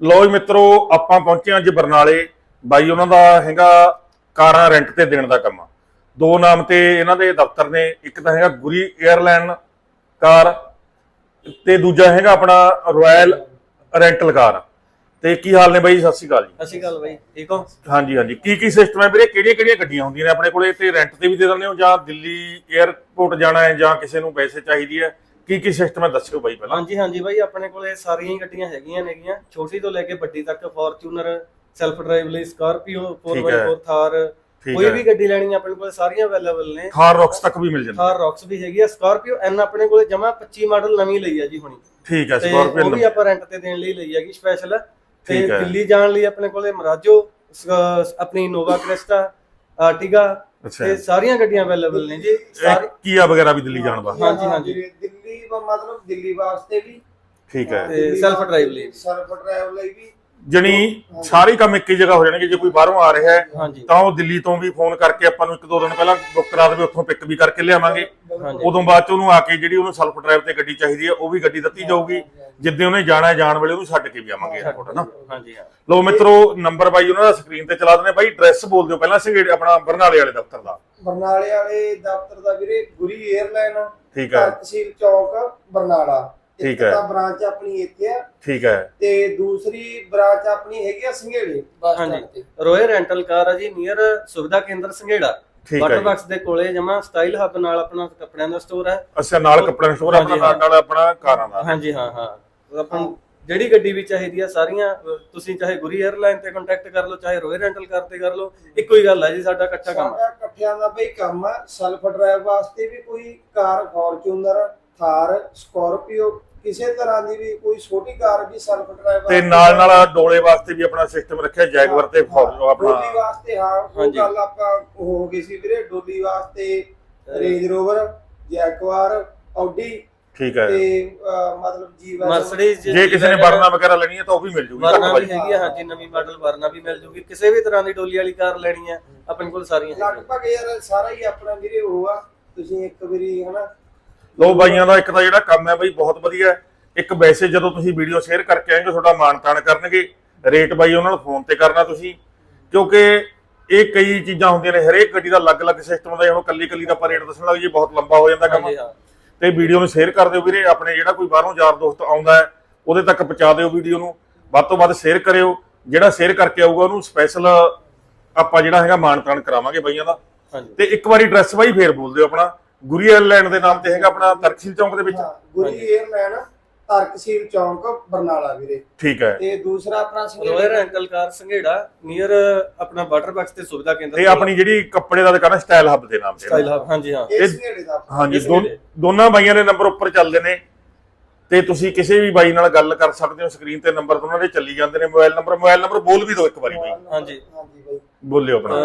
ਲੋ ਜੀ ਮਿੱਤਰੋ ਆਪਾਂ ਪਹੁੰਚੇ ਅੱਜ ਬਰਨਾਲੇ। ਬਾਈ ਉਹਨਾਂ ਦਾ ਹੈਗਾ ਕਾਰਾਂ ਰੈਂਟ ਤੇ ਦੇਣ ਦਾ ਕੰਮ। ਦੋ ਨਾਮ ਤੇ ਇਹਨਾਂ ਦੇ ਦਫ਼ਤਰ ਨੇ ਇੱਕ ਤਾਂ ਹੈਗਾ ਗੁਰੀ 에ਅਰਲਾਈਨ ਕਾਰ ਤੇ ਦੂਜਾ ਹੈਗਾ ਆਪਣਾ ਰਾਇਲ ਰੈਂਟਲ ਕਾਰ। ਤੇ ਕੀ ਹਾਲ ਨੇ ਬਾਈ? ਸਤਿ ਸ਼੍ਰੀ ਅਕਾਲ ਜੀ। ਸਤਿ ਸ਼੍ਰੀ ਅਕਾਲ ਬਾਈ ਠੀਕ ਹੋ? ਹਾਂਜੀ ਹਾਂਜੀ। ਕੀ ਕੀ ਸਿਸਟਮ ਹੈ ਵੀਰੇ? ਕਿਹੜੀਆਂ ਕਿਹੜੀਆਂ ਗੱਡੀਆਂ ਹੁੰਦੀਆਂ ਨੇ? ਆਪਣੇ ਕੋਲੇ ਤੇ ਰੈਂਟ ਤੇ ਵੀ ਦੇ ਦਿੰਦੇ ਹੋ ਜਾਂ ਦਿੱਲੀ 에ਅਰਪੋਰਟ ਜਾਣਾ ਹੈ ਜਾਂ ਕਿਸੇ ਨੂੰ ਪੈਸੇ ਚਾਹੀਦੀ ਹੈ ਕੀ ਕੀ ਸਿਸਟਮ ਹੈ ਦੱਸਿਓ ਬਾਈ ਪਹਿਲਾਂ। ਹਾਂਜੀ ਹਾਂਜੀ ਬਾਈ ਆਪਣੇ ਕੋਲੇ ਸਾਰੀਆਂ ਹੀ ਗੱਡੀਆਂ ਹੈਗੀਆਂ ਨੇਗੀਆਂ। ਛੋਟੀ ਤੋਂ ਲੈ ਕੇ ਵੱਡੀ ਤੱਕ ਫੋਰਚੂਨਰ ਸੈਲਫ ਡਰਾਈਵ ਲਈ ਸਕਾਰਪੀਓ ਠੀਕ ਹੈ। 4x4 ਥਾਰ ਕੋਈ ਵੀ ਗੱਡੀ ਲੈਣੀ ਆਪਣੇ ਕੋਲੇ ਸਾਰੀਆਂ ਅਵੇਲੇਬਲ ਨੇ। ਥਾਰ ਰੌਕਸ ਤੱਕ ਵੀ ਮਿਲ ਜਾਂਦਾ। ਥਾਰ ਰੌਕਸ ਵੀ ਹੈਗੀ ਆ। ਸਕਾਰਪੀਓ ਐਨ ਆਪਣੇ ਕੋਲੇ ਜਮਾ 25 ਮਾਡਲ ਨਵੀਂ ਲਈ ਆ ਜੀ ਹੁਣੀ। ਠੀਕ ਹੈ ਤੇ ਉਹ ਵੀ ਸਕਾਰਪੀਓ ਆਪਾਂ ਰੈਂਟ ਤੇ ਦੇਣ ਲਈ ਲਈ ਹੈਗੀ ਸਪੈਸ਼ਲ ਤੇ। ਦਿੱਲੀ ਜਾਣ ਲਈ ਆਪਣੇ ਕੋਲੇ ਮਰਾਜੋ ਆਪਣੀ ਨੋਵਾ ਕ੍ਰਿਸਟਾ ਆਰਟੀਗਾ ਅੱਛਾ। ਤੇ ਸਾਰੀਆਂ ਗੱਡੀਆਂ ਅਵੇਲੇਬਲ ਨੇ ਜੀ ਇਹ ਸਾਰੀ ਕੀਆ ਵਗੈਰਾ ਵੀ ਦਿੱਲੀ ਜਾਣ ਵਾਸਤੇ? ਹਾਂਜੀ, ਹਾਂਜੀ। ਦਿੱਲੀ ਵਾ- ਮਤਲਬ ਦਿੱਲੀ ਵਾਸਤੇ ਵੀ। ਠੀਕ ਹੈ। ਤੇ self drive ਲਈ ਵੀ। ਸੈਲਫ ਡਰਾਈਵ ਲਈ ਵੀ। ਜਣੀ ਸਾਰੇ ਕੰਮ ਇੱਕ ਹੀ ਜਗ੍ਹਾ ਹੋ ਜਾਣਗੇ ਜੇ ਕੋਈ ਬਾਹਰੋਂ ਆ ਰਿਹਾ ਹੈ ਹਾਂਜੀ। ਤਾਂ ਉਹ ਦਿੱਲੀ ਤੋਂ ਵੀ ਫੋਨ ਕਰਕੇ ਆਪਾਂ ਨੂੰ ਇੱਕ ਦੋ ਦਿਨ ਪਹਿਲਾਂ ਬੁੱਕ ਕਰਾ ਦੇਵੇ ਉੱਥੋਂ ਪਿਕ ਵੀ ਕਰਕੇ ਲਿਆਵਾਂਗੇ। ਉਦੋਂ ਬਾਅਦ ਚ ਉਹਨੂੰ ਆ ਕੇ ਜਿਹੜੀ ਉਹਨੂੰ ਸੈਲਫ ਡਰਾਈਵ ਤੇ ਗੱਡੀ ਚਾਹੀਦੀ ਹੈ ਉਹ ਵੀ ਗੱਡੀ ਦਿੱਤੀ ਜਾਊਗੀ। ਜਿੱਦੇ ਉਹਨੇ ਜਾਣਾ ਜਾਣ ਵੇਲੇ ਉਹਨੂੰ ਛੱਡ ਕੇ ਵੀ ਆਵਾਂਗੇ ਏਅਰਪੋਰਟ ਹਨਾ ਹਾਂਜੀ ਲੋ ਮਿੱਤਰੋ ਨੰਬਰ ਬਾਈ ਉਹਨਾਂ ਦਾ ਸਕਰੀਨ ਤੇ ਚਲਾ ਦਨੇ ਬਾਈ ਐਡਰੈਸ ਬੋਲ ਦਿਓ ਪਹਿਲਾਂ ਸੰਗੇੜ ਆਪਣਾ ਬਰਨਾਲੇ ਵਾਲੇ ਦਫ਼ਤਰ ਦਾ। ਬਰਨਾਲੇ ਵਾਲੇ ਦਫ਼ਤਰ ਦਾ ਵੀਰੇ ਗੁਰੀ 에ਅਰਲਾਈਨ ਠੀਕ ਹੈ। ਤਹਿਸੀਲ ਚੌਕ ਬਰਨਾਲਾ। ਠੀਕ ਹੈ। ਤਾਂ ਬ੍ਰਾਂਚ ਆਪਣੀ ਇੱਥੇ ਆ। ਠੀਕ ਹੈ। ਤੇ ਦੂਸਰੀ ਬ੍ਰਾਂਚ ਆਪਣੀ ਹੈਗੀ ਆ ਸੰਘੇੜੇ ਹਾਂਜੀ। ਰੋਇਲ ਰੈਂਟਲ ਕਾਰ ਆ ਜੀ ਨੀਅਰ ਸੁਵਿਧਾ ਕੇਂਦਰ ਸੰਘੇੜਾ। ਠੀਕ ਹੈ ਵਾਟਰ। ਬਾਕਸ ਦੇ ਕੋਲੇ ਜਮਾ ਸਟਾਈਲ ਹੱਬ ਨਾਲ ਆਪਣਾ ਕੱਪੜਿਆਂ ਦਾ ਸਟੋਰ ਹੈ। ਅੱਛਾ ਨਾਲ ਕੱਪੜਾ ਸਟੋਰ ਆਪਣਾ ਨਾਲ ਨਾਲ ਆਪਣਾ ਕਾਰਾਂ ਦਾ। ਹਾਂਜੀ ਹਾਂ ਹਾਂ। ਆਪਾਂ ਜਿਹੜੀ ਗੱਡੀ ਵੀ ਚਾਹੀਦੀ ਆ ਸਾਰੀਆਂ ਤੁਸੀਂ ਚਾਹੇ ਗੁਰੀ 에ਅਰਲਾਈਨ ਤੇ ਕੰਟੈਕਟ ਕਰ ਲਓ ਚਾਹੇ ਰੋਇਲ ਰੈਂਟਲ ਕਾਰ ਤੇ ਕਰ ਲਓ ਇੱਕੋ ਹੀ ਗੱਲ ਹੈ ਜੀ ਸਾਡਾ ਇਕੱਠਾ ਕੰਮ ਸਾਡਾ ਇਕੱਠਿਆਂ ਦਾ ਬਈ ਕੰਮ ਆ। ਸੈਲਫ ਡਰਾਈਵ ਵਾਸਤੇ ਵੀ ਕੋਈ ਕਾਰ ਫੋਰਚੂਨਰ ਥਾਰ ਸਕਾਰਪੀਓ ਕਿਸੇ ਤਰ੍ਹਾਂ ਦੀ ਵੀ ਕੋਈ ਛੋਟੀ ਕਾਰ ਵੀ ਸੈਲਫ ਡਰਾਈਵ ਤੇ ਨਾਲ ਨਾਲ ਡੋਲੇ ਵਾਸਤੇ ਵੀ ਆਪਣਾ ਸਿਸਟਮ ਰੱਖਿਆ ਜੈਗਵਰ ਤੇ ਫੋਰ- ਡੋਲੀ ਆਪਣਾ। ਵਾਸਤੇ ਹਾਂ ਉਹ। ਗੱਲ ਆਪਾਂ ਹੋ ਗਈ ਸੀ ਵੀਰੇ ਡੋਲੀ ਵਾਸਤੇ ਰੇਂਜ ਰੋਵਰ ਜੈਕਵਾਰ ਆਡੀ ਠੀਕ ਹੈ। ਤੇ ਮਤਲਬ ਜੀ ਮਰਸੀਡੀਜ਼ ਜੇ ਕਿਸੇ ਨੇ ਵਰਨਾ ਵਗੈਰਾ ਲੈਣੀ ਹੈ ਤਾਂ ਉਹ ਵੀ ਮਿਲ ਜੂਗੀ। ਵਰਨਾ ਵੀ ਹੈਗੀ ਆ ਹਾਂਜੀ ਨਵੀਂ ਮਾਡਲ ਵਰਨਾ ਵੀ ਮਿਲ ਜੂਗੀ। ਕਿਸੇ ਵੀ ਤਰ੍ਹਾਂ ਦੀ ਡੋਲੀ ਵਾਲੀ ਕਾਰ ਲੈਣੀ ਹੈ ਆਪਣੇ ਕੋਲ ਸਾਰੀਆਂ। ਲਗਭਗ ਯਾਰ ਸਾਰਾ ਹੀ ਆਪਣਾ ਵੀਰੇ ਉਹ ਆ। ਤੁਸੀਂ ਇੱਕ ਵਾਰੀ ਹਨਾ ਲੋ ਬਾਈਆਂ ਦਾ ਇੱਕ ਤਾਂ ਜਿਹੜਾ ਕੰਮ ਹੈ ਬਈ ਬਹੁਤ ਵਧੀਆ। ਇੱਕ ਵੈਸੇ ਜਦੋਂ ਤੁਸੀਂ ਵੀਡੀਓ ਸ਼ੇਅਰ ਕਰਕੇ ਆਏਗੇ ਤੁਹਾਡਾ ਮਾਣ ਤਾਣ ਕਰਨਗੇ। ਰੇਟ ਬਾਈ ਉਹਨਾਂ ਨੂੰ ਫੋਨ ਤੇ ਕਰਨਾ ਤੁਸੀਂ। ਕਿਉਂਕਿ ਇਹ ਕਈ ਚੀਜ਼ਾਂ ਹੁੰਦੀਆਂ ਨੇ ਹਰੇਕ ਗੱਡੀ ਦਾ ਅਲੱਗ-ਅਲੱਗ ਸਿਸਟਮ ਹੁੰਦਾ ਹੁਣ ਕੱਲੀ ਕੱਲੀ ਦਾ ਆਪਾਂ ਰੇਟ ਦੱਸਣ ਲੱਗ ਜੀ ਬਹੁਤ ਲੰਬਾ ਹੋ ਜਾਂਦਾ ਕੰਮ। ਤੇ ਵੀਡੀਓ ਨੂੰ ਸ਼ੇਅਰ ਕਰ ਦਿਓ ਵੀਰੇ ਆਪਣੇ ਜਿਹੜਾ ਕੋਈ ਬਾਹਰੋਂ ਯਾਰ ਦੋਸਤ ਆਉਂਦਾ ਹੈ ਉਹਦੇ ਤੱਕ ਪਹੁੰਚਾ ਦਿਓ ਵੀਡੀਓ ਨੂੰ। ਵੱਧ ਤੋਂ ਵੱਧ ਸ਼ੇਅਰ ਕਰਿਓ। ਜਿਹੜਾ ਸ਼ੇਅਰ ਕਰਕੇ ਆਊਗਾ ਉਹਨੂੰ ਸਪੈਸ਼ਲ ਆਪਾਂ ਜਿਹੜਾ ਹੈਗਾ ਮਾਣ ਤਾਣ ਕਰਾਵਾਂਗੇ ਬਾਈਆਂ ਦਾ। ਤੇ ਇੱਕ ਵਾਰੀ ਐਡਰੈਸ ਬਾਈ ਫੇਰ ਬੋਲ ਦਿਓ ਆਪਣਾ। ਗੁਰੀ 에ਅਰਲਾਈਨ ਦੇ ਨਾਮ ਤੇ ਹੈਗਾ ਆਪਣਾ ਤਰਕਸ਼ੀਲ ਚੌਂਕ ਦੇ ਵਿੱਚ। ਹਾਂ, ਗੁਰੀ 에ਅਰਲਾਈਨ ਤਰਕਸੀਲ ਚੌਂਕ ਬਰਨਾਲਾ ਵੀਰੇ। ਠੀਕ ਹੈ। ਤੇ ਦੂਸਰਾ ਆਪਣਾ ਰੈਂਟਲ ਕਾਰ ਸੰਘੇੜਾ। ਨੀਅਰ ਆਪਣਾ ਵਾਟਰ ਬਾਕਸ ਤੇ ਸੁਵਿਧਾ ਕੇਂਦਰ ਤੇ। ਆਪਣੀ ਜਿਹੜੀ ਕੱਪੜੇ ਦਾ ਦੁਕਾਨ ਸਟਾਈਲ ਹੱਬ ਦੇ ਨਾਮ ਤੇ। ਸਟਾਈਲ ਹੱਬ ਹਾਂਜੀ ਹਾਂ। ਇਹ ਇਹ- ਸੰਘੇੜੇ ਦਾ। ਆਪਣਾ। ਹਾਂਜੀ ਇਸ ਦੋ- ਵੇਲੇ। ਦੋਨਾਂ ਬਾਈਆਂ ਦੇ ਨੰਬਰ ਉੱਪਰ ਚੱਲਦੇ ਨੇ। ਤੇ ਤੁਸੀਂ ਕਿਸੇ ਵੀ ਬਾਈ ਨਾਲ ਗੱਲ ਕਰ ਸਕਦੇ ਹੋ ਸਕਰੀਨ ਤੇ ਨੰਬਰ ਉਹਨਾਂ ਦੇ ਚੱਲੀ ਜਾਂਦੇ ਨੇ। ਮੋਬਾਈਲ ਨੰਬਰ ਮੋਬਾਈਲ ਨੰਬਰ ਬੋਲ ਵੀ ਦਿਓ ਇੱਕ ਵਾਰੀ ਬਾਈ। ਹਾਂਜੀ। ਹਾਂਜੀ ਬਾਈ। ਬੋਲਿਓ ਆਪਣਾ।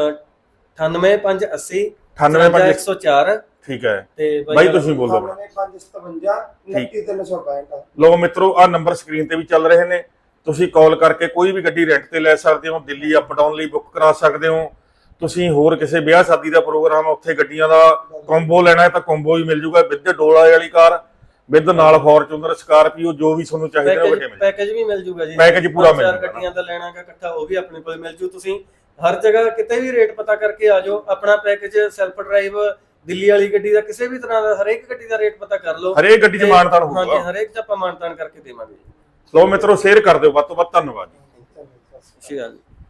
98580 98 104 ਠੀਕ ਹੈ। ਤੇ ਬਾਈ ਤੁਸੀਂ ਬੋਲ। ਦਿਓ ਆਪਣਾ 9557 29365 ਲੋ ਮਿੱਤਰੋ ਆ ਨੰਬਰ ਸਕਰੀਨ ਤੇ ਵੀ ਚੱਲ ਰਹੇ ਨੇ। ਤੁਸੀਂ ਕਾਲ ਕਰਕੇ ਕੋਈ ਵੀ ਗੱਡੀ ਰੈਂਟ ਤੇ ਲੈ ਸਕਦੇ ਹੋ ਦਿੱਲੀ ਅਪ ਡਾਊਨ ਲਈ ਬੁੱਕ ਕਰਾ ਸਕਦੇ ਹੋ। ਤੁਸੀਂ ਹੋਰ ਕਿਸੇ ਵਿਆਹ ਸ਼ਾਦੀ ਦਾ ਪ੍ਰੋਗਰਾਮ ਉੱਥੇ ਗੱਡੀਆਂ ਦਾ ਕੰਬੋ ਲੈਣਾ ਹੈ ਤਾਂ ਕੰਬੋ ਵੀ ਮਿਲ ਜੂਗਾ। ਵਿਦ ਡੋਲਾ ਵਾਲੀ ਕਾਰ ਵਿਦ ਨਾਲ ਫੋਰਚੂਨਰ ਸਕਾਰਪੀਓ ਜੋ ਵੀ ਤੁਹਾਨੂੰ ਚਾਹੀਦਾ ਉਹ ਪੈਕੇਜ ਮਿਲ ਪੈਕੇਜ ਵੀ ਮਿਲ ਜੂਗਾ ਜੀ। ਪੈਕੇਜ ਪੂਰਾ ਮਿਲ ਚਾਰ ਜੂਗਾ। ਗੱਡੀਆਂ ਦਾ ਲੈਣਾਗਾ ਇਕੱਠਾ ਉਹ ਵੀ ਆਪਣੇ ਕੋਲ ਮਿਲ ਜੂ। ਤੁਸੀਂ ਹਰ ਜਗ੍ਹਾ ਕਿਤੇ ਵੀ ਰੇਟ ਪਤਾ ਕਰਕੇ ਆ ਜਾਓ। ਆਪਣਾ ਪੈਕੇਜ ਸੈਲਫ ਡਰਾਈਵ ਦਿੱਲੀ ਵਾਲੀ ਗੱਡੀ ਦਾ ਕਿਸੇ ਵੀ ਤਰ੍ਹਾਂ ਦਾ ਹਰੇਕ ਗੱਡੀ ਦਾ ਰੇਟ ਪਤਾ ਕਰ ਲਓ। ਹਰੇਕ ਗੱਡੀ 'ਚ ਮਾਨਤਾਨ ਹਾਂਜੀ ਹੋਊਗਾ। ਹਰੇਕ 'ਚ ਆਪਾਂ ਮਾਨਤਾਨ ਕਰਕੇ ਦੇਵਾਂਗੇ। ਲੋ ਮਿੱਤਰੋ ਸ਼ੇਅਰ ਕਰ ਦਿਓ। ਵੱਧ ਤੋਂ ਵੱਧ ਧੰਨਵਾਦ ਜੀ। ਅਕਾਲ ਜੀ।